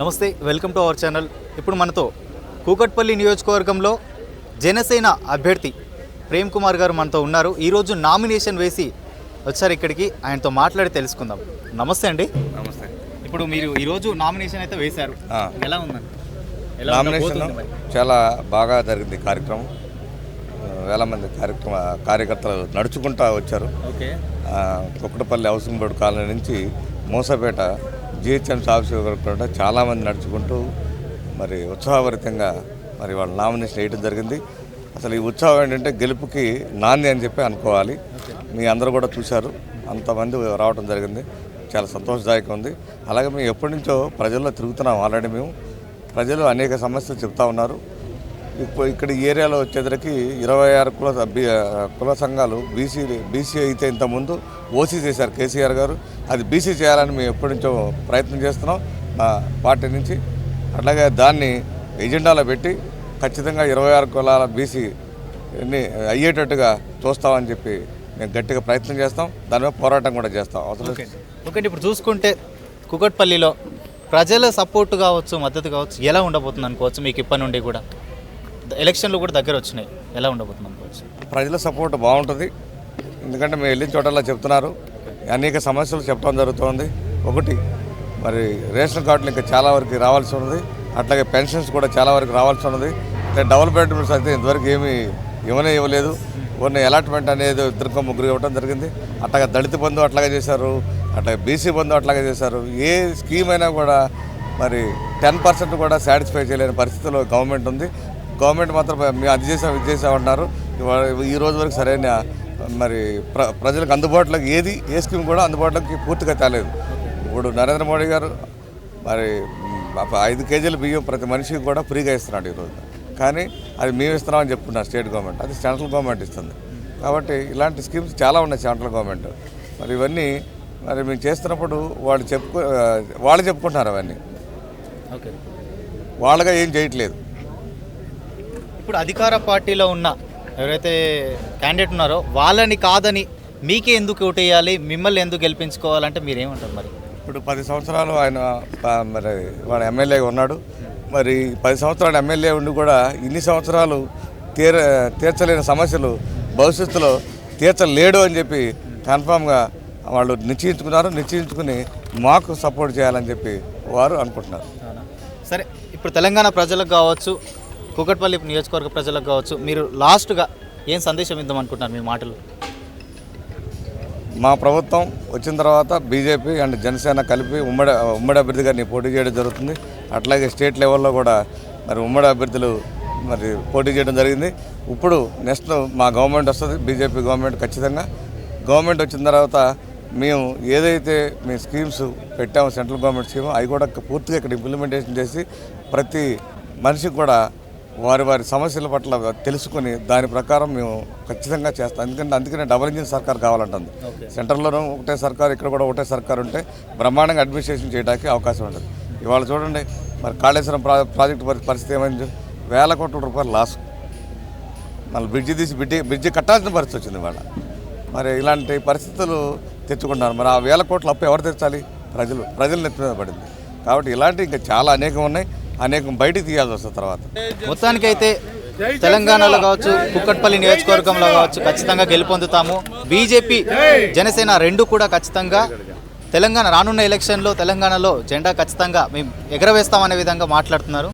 నమస్తే welcome to our channel. ఇప్పుడు మనతో కూకట్పల్లి నియోజకవర్గంలో జనసేన అభ్యర్థి ప్రేమ్ కుమార్ గారు మనతో ఉన్నారు. ఈరోజు నామినేషన్ వేసి వచ్చారు ఇక్కడికి. ఆయనతో మాట్లాడి తెలుసుకుందాం. నమస్తే అండి. నమస్తే. ఇప్పుడు మీరు ఈరోజు నామినేషన్ అయితే వేశారు. ఎలా ఉందండి? నామినేషన్? చాలా బాగా జరిగింది కార్యక్రమం. వేల మంది కార్యక్రమ కార్యకర్తలు నడుచుకుంటా వచ్చారు. కుక్కటపల్లి హౌసింగ్ బోర్డు కాలనీ నుంచి మూసపేట జిహెచ్ఎంసీ ఆఫీస్ వరకు కూడా చాలామంది నడుచుకుంటూ మరి ఉత్సాహభరితంగా మరి వాళ్ళ నామినేషన్ వేయడం జరిగింది. అసలు ఈ ఉత్సాహం ఏంటంటే గెలుపుకి నాంది అని చెప్పి అనుకోవాలి. మీ అందరూ కూడా చూశారు. అంతమంది రావడం జరిగింది. చాలా సంతోషదాయకం ఉంది. అలాగే మేము ఎప్పటి నుంచో ప్రజల్లో తిరుగుతున్నాం ఆల్రెడీ మేము. ప్రజలు అనేక సమస్యలు చెప్తా ఉన్నారు. ఇప్పుడు ఇక్కడ ఈ ఏరియాలో వచ్చేసరికి ఇరవై ఆరు కుల కుల సంఘాలు బీసీ బీసీ అయితే ఇంతకుముందు ఓసీ చేశారు కేసీఆర్ గారు. అది బీసీ చేయాలని మేము ఎప్పటి నుంచో ప్రయత్నం చేస్తున్నాం మా పార్టీ నుంచి. అట్లాగే దాన్ని ఎజెండాలో పెట్టి ఖచ్చితంగా ఇరవై ఆరు కులాల బీసీ అయ్యేటట్టుగా చూస్తామని చెప్పి మేము గట్టిగా ప్రయత్నం చేస్తాం. దానిపై పోరాటం కూడా చేస్తాం. అవసరం ఓకే. ఓకే అండి, ఇప్పుడు చూసుకుంటే కుకట్పల్లిలో ప్రజల సపోర్ట్ కావచ్చు మద్దతు కావచ్చు ఎలా ఉండబోతుంది అనుకోవచ్చు మీకు ఇప్పటి నుండి కూడా? ఎలక్షన్లు కూడా దగ్గర వచ్చినాయి. ఎలా ఉండబోతుంది ప్రజల సపోర్ట్ బాగుంటుంది. ఎందుకంటే మేము వెళ్ళిన చోటల్లా చెప్తున్నారు. అనేక సమస్యలు చెప్పడం జరుగుతోంది. ఒకటి మరి రేషన్ కార్డులు ఇంకా చాలా వరకు రావాల్సి ఉన్నది. అట్లాగే పెన్షన్స్ కూడా చాలా వరకు రావాల్సి ఉన్నది. అంటే డబుల్ బెడ్రూమ్స్ అయితే ఇంతవరకు ఏమీ ఇవ్వనే ఇవ్వలేదు. కొన్ని అలాట్మెంట్ అనేది ఇద్దరికో ముగ్గురు ఇవ్వడం జరిగింది. అట్లాగే దళిత బంధు అట్లాగే చేశారు. అట్లాగే బీసీ బంధు అట్లాగే చేశారు. ఏ స్కీమ్ అయినా కూడా మరి టెన్ పర్సెంట్ కూడా సాటిస్ఫై చేయలేని పరిస్థితిలో గవర్నమెంట్ ఉంది. గవర్నమెంట్ మాత్రం మేము అది చేసాం ఇది చేసాం అంటున్నారు. ఇవాళ ఈ రోజు వరకు సరైన మరి ప్ర ప్రజలకు అందుబాటులోకి ఏది ఏ స్కీమ్ కూడా అందుబాటులోకి పూర్తిగా తేలేదు. ఇప్పుడు నరేంద్ర మోడీ గారు మరి ఐదు కేజీల బియ్యం ప్రతి మనిషికి కూడా ఫ్రీగా ఇస్తున్నాడు ఈరోజు కానీ అది మేము ఇస్తున్నామని చెప్తున్నారు స్టేట్ గవర్నమెంట్. అది సెంట్రల్ గవర్నమెంట్ ఇస్తుంది. కాబట్టి ఇలాంటి స్కీమ్స్ చాలా ఉన్నాయి సెంట్రల్ గవర్నమెంట్. మరి ఇవన్నీ మరి మేము చేస్తున్నప్పుడు వాళ్ళు చెప్పుకో వాళ్ళు చెప్పుకుంటున్నారు అవన్నీ. ఓకే. వాళ్ళగా ఏం చేయట్లేదు. ఇప్పుడు అధికార పార్టీలో ఉన్న ఎవరైతే క్యాండిడేట్ ఉన్నారో వాళ్ళని కాదని మీకే ఎందుకు ఓటేయాలి? మిమ్మల్ని ఎందుకు గెలిపించుకోవాలంటే మీరేమంటారు మరి? ఇప్పుడు పది సంవత్సరాలు ఆయన మరి వాడు ఎమ్మెల్యేగా ఉన్నాడు. మరి పది సంవత్సరాలు ఎమ్మెల్యే ఉండి కూడా ఇన్ని సంవత్సరాలు తీర తీర్చలేని సమస్యలు భవిష్యత్తులో తీర్చలేడు అని చెప్పి కన్ఫామ్గా వాళ్ళు నిశ్చయించుకున్నారు. నిశ్చయించుకుని మాకు సపోర్ట్ చేయాలని చెప్పి వారు అనుకుంటున్నారు? సరే ఇప్పుడు తెలంగాణ ప్రజలకు కావచ్చు కూకట్పల్లి నియోజకవర్గ ప్రజలకు కావచ్చు మీరు లాస్ట్గా ఏం సందేశం ఇద్దాం అనుకుంటున్నారు మీ మాటలు? మా ప్రభుత్వం వచ్చిన తర్వాత బీజేపీ అండ్ జనసేన కలిపి ఉమ్మడి ఉమ్మడి అభ్యర్థి గారిని పోటీ చేయడం జరుగుతుంది. అట్లాగే స్టేట్ లెవెల్లో కూడా మరి ఉమ్మడి అభ్యర్థులు మరి పోటీ చేయడం జరిగింది. ఇప్పుడు నెక్స్ట్ మా గవర్నమెంట్ వస్తుంది బీజేపీ గవర్నమెంట్ ఖచ్చితంగా. గవర్నమెంట్ వచ్చిన తర్వాత మేము ఏదైతే మీ స్కీమ్స్ పెట్టామో సెంట్రల్ గవర్నమెంట్ స్కీమ్ అవి కూడా పూర్తిగా ఇక్కడ ఇంప్లిమెంటేషన్ చేసి ప్రతి మనిషికి కూడా వారి వారి సమస్యల పట్ల తెలుసుకొని దాని ప్రకారం మేము ఖచ్చితంగా చేస్తాం. ఎందుకంటే అందుకనే డబుల్ ఇంజిన్ సర్కార్ కావాలంటుంది. సెంటర్లోనూ ఒకటే సర్కార్ ఇక్కడ కూడా ఒకటే సర్కార్ ఉంటే బ్రహ్మాండంగా అడ్మినిస్ట్రేషన్ చేయడానికి అవకాశం ఉంటుంది. ఇవాళ చూడండి మరి కాళేశ్వరం ప్రా ప్రాజెక్టు పరి- పరిస్థితి ఏమైంది? వేల కోట్ల రూపాయలు లాస్ మళ్ళీ బ్రిడ్జి తీసి బ్రిడ్జి బ్రిడ్జి కట్టాల్సిన పరిస్థితి వచ్చింది ఇవాళ. మరి ఇలాంటి పరిస్థితులు తెచ్చుకుంటున్నారు. మరి ఆ వేల కోట్ల అప్పు ఎవరు తెచ్చాలి? ప్రజలు. ప్రజలు నెత్తి మీద పడింది. కాబట్టి ఇలాంటి ఇంకా చాలా అనేకం ఉన్నాయి. అనేకం బయటికి తీయాల్సి వస్తుంది తర్వాత. మొత్తానికైతే తెలంగాణలో కావచ్చు కుక్కట్పల్లి నియోజకవర్గంలో కావచ్చు ఖచ్చితంగా గెలుపొందుతాము. బీజేపీ జనసేన రెండు కూడా ఖచ్చితంగా తెలంగాణ రానున్న ఎలక్షన్లో తెలంగాణలో జెండా ఖచ్చితంగా మేము ఎగరవేస్తామనే విధంగా మాట్లాడుతున్నారు.